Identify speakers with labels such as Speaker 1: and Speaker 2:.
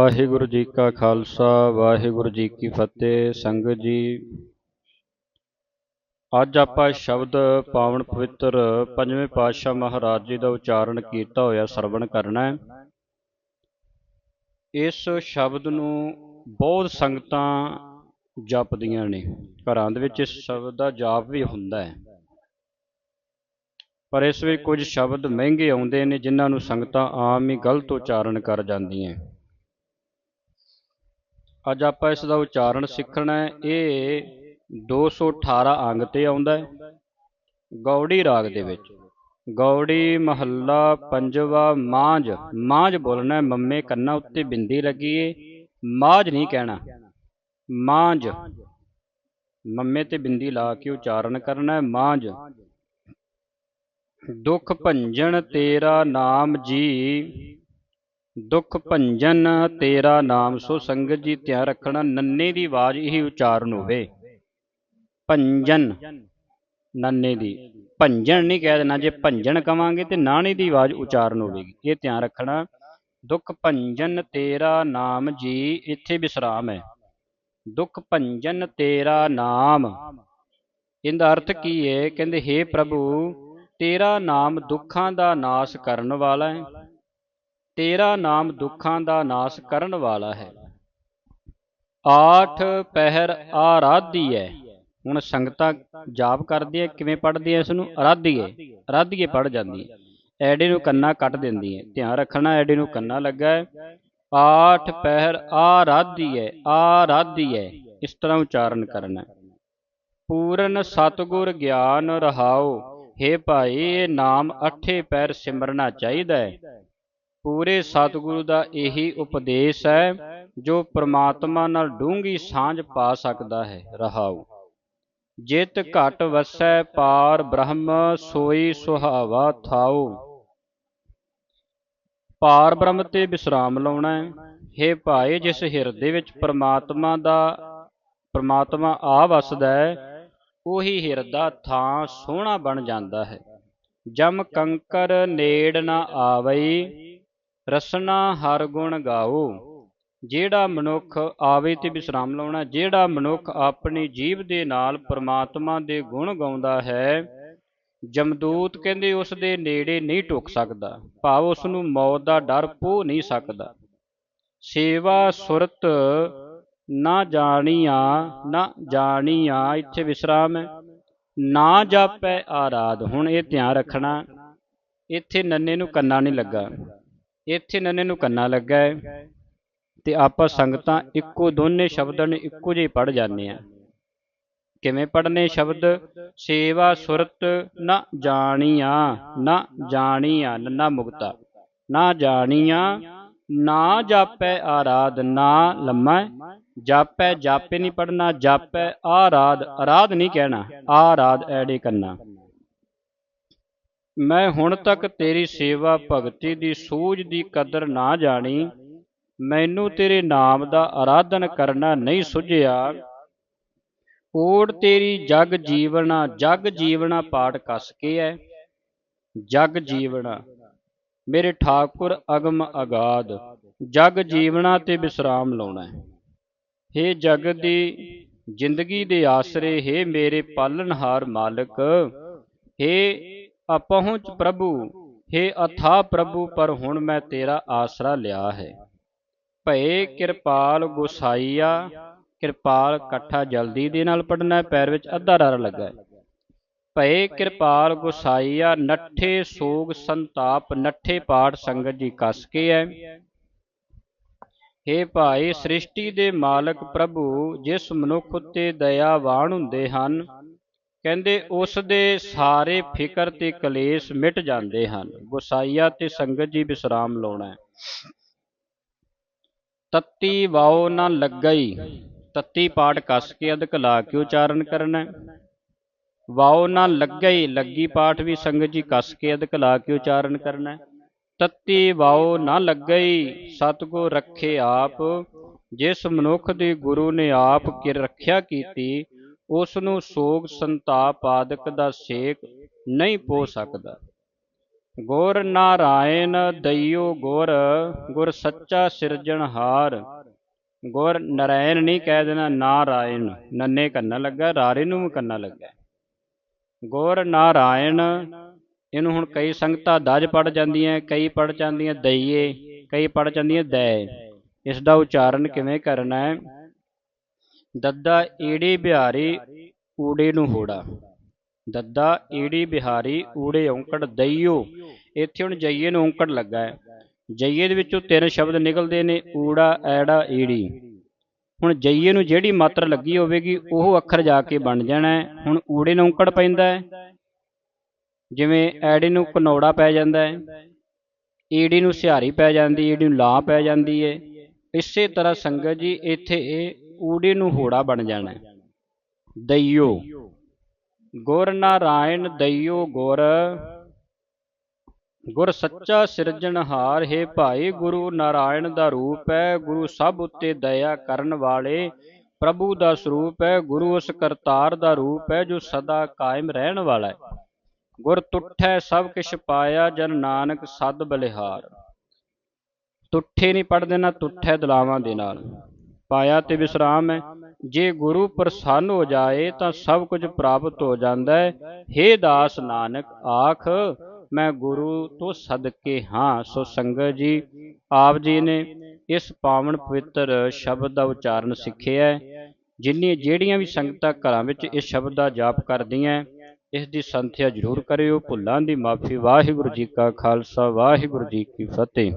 Speaker 1: ਵਾਹਿਗੁਰੂ ਜੀ ਕਾ ਖਾਲਸਾ, ਵਾਹਿਗੁਰੂ ਜੀ ਕੀ ਫਤਿਹ। ਸੰਗਤ ਜੀ, ਅੱਜ ਆਪਾਂ ਸ਼ਬਦ ਪਾਵਨ ਪਵਿੱਤਰ ਪੰਜਵੇਂ ਪਾਤਸ਼ਾਹ ਮਹਾਰਾਜ ਜੀ ਦਾ ਉਚਾਰਨ ਕੀਤਾ ਹੋਇਆ, ਸਰਵਣ ਕਰਨਾ ਹੈ। ਇਸ ਸ਼ਬਦ ਨੂੰ ਬਹੁਤ ਸੰਗਤਾਂ ਜਪਦੀਆਂ ਨੇ। ਘਰਾਂ ਦੇ ਵਿੱਚ ਇਸ ਸ਼ਬਦ ਦਾ ਜਾਪ ਵੀ ਹੁੰਦਾ ਹੈ। ਪਰ ਇਸ ਵਿੱਚ ਕੁਝ ਸ਼ਬਦ ਮਹਿੰਗੇ ਆਉਂਦੇ ਨੇ, ਜਿਨ੍ਹਾਂ ਨੂੰ ਸੰਗਤਾਂ ਆਮ ਹੀ ਗਲਤ ਉਚਾਰਨ ਕਰ ਜਾਂਦੀਆਂ। ਅੱਜ ਆਪਾਂ ਇਸ ਦਾ ਉਚਾਰਨ ਸਿੱਖਣਾ ਹੈ। ਇਹ 218 ਅੰਗ ਤੇ ਆਉਂਦਾ ਹੈ। ਗੌੜੀ ਰਾਗ ਦੇ ਵਿੱਚ। ਗੌੜੀ ਮਹੱਲਾ ਪੰਜਵਾ ਮਾਂਝ। ਮਾਂਝ ਬੋਲਣਾ ਮੰਮੇ ਕੰਨਾਂ ਉੱਤੇ ਬਿੰਦੀ ਲੱਗੀ ਏ। ਮਾਝ ਨਹੀਂ ਕਹਿਣਾ। ਮਾਂਝ। ਮੰਮੇ ਤੇ ਬਿੰਦੀ ਲਾ ਕੇ ਉਚਾਰਨ ਕਰਨਾ ਹੈ। ਮਾਂਝ। ਦੁੱਖ ਭੰਜਨ ਤੇਰਾ ਨਾਮ ਜੀ। ਦੁੱਖ ਭੰਜਨ, ਤੇਰਾ ਨਾਮ ਸੋ ਸੰਗਤ ਜੀ ਧਿਆਨ ਰੱਖਣਾ, ਨੰਨੇ ਦੀ ਆਵਾਜ਼ ਇਹੀ ਉਚਾਰਨ ਹੋਵੇ। ਭੰਜਨ, ਨੰਨੇ ਦੀ। ਭੰਜਨ ਨਹੀਂ ਕਹਿ ਦੇਣਾ, ਜੇ ਭੰਜਨ ਕਵਾਂਗੇ ਤੇ ਨਾਣੇ ਦੀ ਆਵਾਜ਼ ਉਚਾਰਨ ਹੋਵੇਗੀ। ਇਹ ਧਿਆਨ ਰੱਖਣਾ, ਦੁੱਖ ਭੰਜਨ, ਤੇਰਾ ਨਾਮ ਜੀ, ਇੱਥੇ ਵਿਸਰਾਮ ਹੈ। ਦੁੱਖ ਭੰਜਨ, ਤੇਰਾ ਨਾਮ। ਇਹਦਾ ਅਰਥ ਕੀ ਹੈ? ਕਹਿੰਦੇ हे ਪ੍ਰਭੂ, ਤੇਰਾ ਨਾਮ ਦੁੱਖਾਂ ਦਾ ਨਾਸ਼ ਕਰਨ ਵਾਲਾ ਹੈ। ਤੇਰਾ ਨਾਮ ਦੁੱਖਾਂ ਦਾ ਨਾਸ਼ ਕਰਨ ਵਾਲਾ ਹੈ। ਆਠ ਪਹਿਰ ਆਰਾਧੀ ਹੈ ਹੁਣ ਸੰਗਤਾਂ ਜਾਪ ਕਰਦੀ ਹੈ ਕਿਵੇਂ ਪੜ੍ਹਦੀ ਹੈ ਇਸ ਨੂੰ ਆਰਾਧੀਏ ਆਰਾਧੀਏ ਪੜ ਜਾਂਦੀ ਹੈ ਐਡੇ ਨੂੰ ਕੰਨਾ ਕੱਟ ਦਿੰਦੀ ਹੈ ਧਿਆਨ ਰੱਖਣਾ, ਐਡੇ ਨੂੰ ਕੰਨਾ ਲੱਗਾ ਹੈ ਆਠ ਪਹਿਰ ਆਰਾਧੀ ਹੈ ਆਰਾਧੀ ਹੈ ਇਸ ਤਰ੍ਹਾਂ ਉਚਾਰਨ ਕਰਨਾ ਪੂਰਨ ਸਤਗੁਰ ਗਿਆਨ ਰਹਾਓ। हे ਭਾਈ ਇਹ ਨਾਮ ਅਠੇ ਪੈਰ ਸਿਮਰਨਾ ਚਾਹੀਦਾ ਹੈ ਪੂਰੇ ਸਤਿਗੁਰੂ ਦਾ ਇਹੀ ਉਪਦੇਸ਼ ਹੈ, ਜੋ ਪ੍ਰਮਾਤਮਾ ਨਾਲ ਡੂੰਗੀ ਸਾਂਝ ਪਾ ਸਕਦਾ ਹੈ, ਰਹਾਉ। ਜਿਤ ਘਟ ਵਸੈ, ਪਾਰ ਬ੍ਰਹਮ ਸੋਈ ਸੁਹਾਵਾ ਥਾਉ। ਪਾਰ ਬ੍ਰਹਮ ਤੇ ਵਿਸਰਾਮ ਲਾਉਣਾ ਹੈ। हे ਭਾਈ ਜਿਸ ਹਿਰਦੇ ਵਿੱਚ ਪ੍ਰਮਾਤਮਾ ਦਾ, ਪ੍ਰਮਾਤਮਾ ਆ ਵਸਦਾ ਹੈ, ਉਹੀ ਹਿਰਦਾ ਥਾਂ ਸੋਹਣਾ ਬਣ ਜਾਂਦਾ ਹੈ। ਜਮ ਕੰਕਰ ਨੇੜ ਨਾ ਆਵਈ ਰਸਨਾ ਹਰ ਗੁਣ ਗਾਓ। ਜਿਹੜਾ ਮਨੁੱਖ ਆਵੇ ਤੇ ਵਿਸਰਾਮ ਲਾਉਣਾ, ਜਿਹੜਾ ਮਨੁੱਖ ਆਪਣੀ ਜੀਵ ਦੇ ਨਾਲ ਪ੍ਰਮਾਤਮਾ ਦੇ ਗੁਣ ਗਾਉਂਦਾ ਹੈ, ਜਮਦੂਤ ਕਹਿੰਦੇ ਉਸ ਦੇ ਨੇੜੇ ਨਹੀਂ ਟੁਕ ਸਕਦਾ, ਭਾਵ ਉਸ ਨੂੰ ਮੌਤ ਦਾ ਡਰ ਪੋ ਨਹੀਂ ਸਕਦਾ। ਸੇਵਾ ਸੁਰਤ ਨਾ ਜਾਣੀਆ ਨਾ ਜਾਣੀਆ, ਇੱਥੇ ਵਿਸਰਾਮ ਹੈ। ਨਾ ਜਾਪੈ ਆਰਾਧ, ਹੁਣ ਇਹ ਧਿਆਨ ਰੱਖਣਾ, ਇੱਥੇ ਨੰਨੇ ਨੂੰ ਕੰਨਾ ਨਹੀਂ ਲੱਗਾ। ਇੱਥੇ ਨੰਨੇ ਨੂੰ ਕੰਨਾ ਲੱਗਾ ਹੈ ਤੇ ਆਪਾਂ ਸੰਗਤਾਂ ਇੱਕੋ ਦੋਨੇ ਸ਼ਬਦਾਂ ਨੂੰ ਇੱਕੋ ਜਿਹੇ ਪੜ ਜਾਂਦੇ ਆ ਕਿਵੇਂ ਪੜਨੇ ਸ਼ਬਦ? ਸੇਵਾ ਸੁਰਤ ਨਾ ਜਾਣੀਆ ਨਾ ਜਾਣੀਆ ਨੰਨਾ ਮੁਕਤਾ। ਨਾ ਜਾਣੀਆ, ਨਾ ਜਾਪੈ ਆਰਾਧ, ਨਾ ਲੰਮਾ ਜਾਪੈ ਜਾਪੇ ਨਹੀਂ ਪੜਨਾ ਜਾਪੈ ਆਰਾਧ ਆਰਾਧ ਨਹੀਂ ਕਹਿਣਾ, ਆਰਾਧ ਐੜੇ ਕਰਨਾ ਮੈਂ ਹੁਣ ਤੱਕ ਤੇਰੀ ਸੇਵਾ ਭਗਤੀ ਦੀ ਸੂਝ ਦੀ ਕਦਰ ਨਾ ਜਾਣੀ ਮੈਨੂੰ ਤੇਰੇ ਨਾਮ ਦਾ ਆਰਾਧਨ ਕਰਨਾ ਨਹੀਂ ਸੁਝਿਆ ਓੜ ਤੇਰੀ ਜਗ ਜੀਵਨਾ ਜਗ ਜੀਵਨਾ ਪਾਠ ਕਸ ਕੇ ਹੈ ਜਗ ਜੀਵਨਾ ਮੇਰੇ ਠਾਕੁਰ ਅਗਮ ਅਗਾਧ ਜਗ ਜੀਵਨਾ ਤੇ ਵਿਸਰਾਮ ਲਾਉਣਾ ਹੈ हे ਜਗਤ ਦੀ ਜ਼ਿੰਦਗੀ ਦੇ ਆਸਰੇ हे ਮੇਰੇ ਪਾਲਣਹਾਰ ਮਾਲਕ हे ਅਪਹੁੰਚ ਪ੍ਰਭੂ हे ਅਥਾ ਪ੍ਰਭੂ, ਪਰ ਹੁਣ ਮੈਂ ਤੇਰਾ ਆਸਰਾ ਲਿਆ ਹੈ। ਭਏ ਕਿਰਪਾਲ ਗੁਸਾਈਆ, ਕਿਰਪਾਲ ਇਕੱਠਾ ਜਲਦੀ ਦੇ ਨਾਲ ਪੜਨਾ ਪੈਰ ਵਿੱਚ ਅੱਧਾ ਰਰ ਲੱਗਾ ਭਏ ਕਿਰਪਾਲ ਗੁਸਾਈਆ, ਨੱਠੇ ਸੋਗ ਸੰਤਾਪ, ਨੱਠੇ ਪਾਠ ਸੰਗਤ ਜੀ ਕੱਸ ਕੇ ਹੈ हे ਭਾਈ, ਸ੍ਰਿਸ਼ਟੀ ਦੇ ਮਾਲਕ ਪ੍ਰਭੂ, ਜਿਸ ਮਨੁੱਖ ਉੱਤੇ ਦਇਆਵਾਨ ਹੁੰਦੇ ਹਨ ਕਹਿੰਦੇ ਉਸ ਦੇ ਸਾਰੇ ਫਿਕਰ ਤੇ ਕਲੇਸ਼ ਮਿਟ ਜਾਂਦੇ ਹਨ। ਗੁਸਾਈਆ ਤੇ ਸੰਗਤ ਜੀ ਵਿਸਰਾਮ ਲਾਉਣਾ ਤੱਤੀ ਵਾਉ ਨਾ ਲੱਗਈ, ਤੱਤੀ ਪਾਠ ਕੱਸ ਕੇ ਅਧਕ ਲਾ ਕੇ ਉਚਾਰਨ ਕਰਨਾ ਹੈ? ਵਾਉ ਨਾ ਲੱਗਈ, ਲੱਗੀ ਪਾਠ ਵੀ ਸੰਗਤ ਜੀ ਕੱਸ ਕੇ ਅਧਕ ਲਾ ਕੇ ਉਚਾਰਨ ਕਰਨਾ ਤੱਤੀ ਵਾਉ ਨਾ ਲੱਗਈ, ਸਤਗੁਰ ਰੱਖੇ ਆਪ, ਜਿਸ ਮਨੁੱਖ ਦੇ ਗੁਰੂ ਨੇ ਆਪ ਕਿ ਰੱਖਿਆ ਕੀਤੀ ਉਸ ਨੂੰ ਸੋਗ ਸੰਤਾਪ ਆਦਿਕ ਦਾ ਸੇਕ ਨਹੀਂ ਪੋ ਸਕਦਾ। ਗੁਰ ਨਾਰਾਇਣ ਦਈਓ ਗੁਰ ਗੁਰ ਸੱਚਾ ਸਿਰਜਣਹਾਰ ਗੁਰ ਨਰਾਇਣ ਨਹੀਂ ਕਹਿ ਦੇਣਾ, ਨਾਰਾਇਣ। ਨੰਨੇ ਕੰਨਾ ਲੱਗਾ, ਰਾਰੇ ਨੂੰ ਵੀ ਲੱਗਾ। ਗੁਰ ਨਾਰਾਇਣ, ਇਹਨੂੰ ਹੁਣ ਕਈ ਸੰਗਤਾਂ ਦਜ ਪੜ ਜਾਂਦੀਆਂ, ਕਈ ਪੜ ਜਾਂਦੀਆਂ ਦਈਏ, ਕਈ ਪੜ ਜਾਂਦੀਆਂ ਦੈ ਇਸ ਦਾ ਉਚਾਰਨ ਕਿਵੇਂ ਕਰਨਾ ਹੈ? ਦੱਦਾ ਈੜੀ ਬਿਹਾਰੀ ਊੜੇ ਨੂੰ ਹੋੜਾ। ਦੱਦਾ ਏੜੀ ਬਿਹਾਰੀ ਊੜੇ ਔਂਕੜ ਦਈਓ। ਇੱਥੇ ਹੁਣ ਜਈਏ ਨੂੰ ਔਂਕੜ ਲੱਗਾ ਹੈ। ਜਈਏ ਦੇ ਵਿੱਚੋਂ ਤਿੰਨ ਸ਼ਬਦ ਨਿਕਲਦੇ ਨੇ, ਊੜਾ, ਐੜਾ, ਏੜੀ। ਹੁਣ ਜਈਏ ਨੂੰ ਜਿਹੜੀ ਮਾਤਰ ਲੱਗੀ ਹੋਵੇਗੀ, ਉਹ ਅੱਖਰ ਜਾ ਕੇ ਬਣ ਜਾਣਾ ਹੈ। ਹੁਣ ਊੜੇ ਨੂੰ ਔਂਕੜ ਪੈਂਦਾ ਹੈ। ਜਿਵੇਂ ਐੜੇ ਨੂੰ ਕਨੌੜਾ ਪੈ ਜਾਂਦਾ ਹੈ, ਏੜੀ ਨੂੰ ਸਿਹਾਰੀ ਪੈ ਜਾਂਦੀ ਏੜੀ ਨੂੰ ਲਾ ਪੈ ਜਾਂਦੀ ਹੈ। ਇਸੇ ਤਰ੍ਹਾਂ ਸੰਗਤ ਜੀ, ਇੱਥੇ ਇਹ ਊੜੇ ਨੂੰ ਹੋੜਾ ਬਣ ਜਾਣਾ ਦਈਓ। ਗੁਰ ਨਾਰਾਇਣ ਦਈਓ ਗੁਰ। ਗੁਰ ਸੱਚਾ ਸਿਰਜਣਹਾਰ ਹੈ ਭਾਈ, ਗੁਰੂ ਨਾਰਾਇਣ ਦਾ ਰੂਪ ਹੈ, ਗੁਰੂ ਸਭ ਉੱਤੇ ਦਇਆ ਕਰਨ ਵਾਲੇ ਪ੍ਰਭੂ ਦਾ ਸਰੂਪ ਹੈ, ਗੁਰੂ ਉਸ ਕਰਤਾਰ ਦਾ ਰੂਪ ਹੈ ਜੋ ਸਦਾ ਕਾਇਮ ਰਹਿਣ ਵਾਲਾ ਹੈ। ਗੁਰ ਤੁਠੈ ਸਭ ਕਿਛ ਪਾਇਆ, ਜਨ ਨਾਨਕ ਸਦ ਬਲਿਹਾਰ। ਤੁਠੇ ਨਹੀਂ ਪੜ ਦੇਣਾ ਤੁਠੈ ਦਲਾਵਾਂ ਦੇ ਨਾਲ। ਪਾਇਆ ਤੇ ਵਿਸਰਾਮ ਹੈ। ਜੇ ਗੁਰੂ ਪ੍ਰਸੰਨ ਹੋ ਜਾਏ ਤਾਂ ਸਭ ਕੁਝ ਪ੍ਰਾਪਤ ਹੋ ਜਾਂਦਾ ਹੈ। हे ਦਾਸ ਨਾਨਕ, ਆਖ, ਮੈਂ ਗੁਰੂ ਤੋਂ ਸਦਕੇ ਹਾਂ, ਸੋ ਸੰਗਤ ਜੀ, ਆਪ ਜੀ ਨੇ ਇਸ ਪਾਵਨ ਪਵਿੱਤਰ ਸ਼ਬਦ ਦਾ ਉਚਾਰਨ ਸਿੱਖਿਆ ਹੈ। ਜਿੰਨੀ ਜਿਹੜੀਆਂ ਵੀ ਸੰਗਤਾਂ ਘਰਾਂ ਵਿੱਚ ਇਸ ਸ਼ਬਦ ਦਾ ਜਾਪ ਕਰਦੀਆਂ ਇਸ ਦੀ ਸੰਥਿਆ ਜ਼ਰੂਰ ਕਰਿਓ। ਭੁੱਲਾਂ ਦੀ ਮਾਫੀ, ਵਾਹਿਗੁਰੂ ਜੀ ਕਾ ਖਾਲਸਾ, ਵਾਹਿਗੁਰੂ ਜੀ ਕੀ ਫਤਿਹ।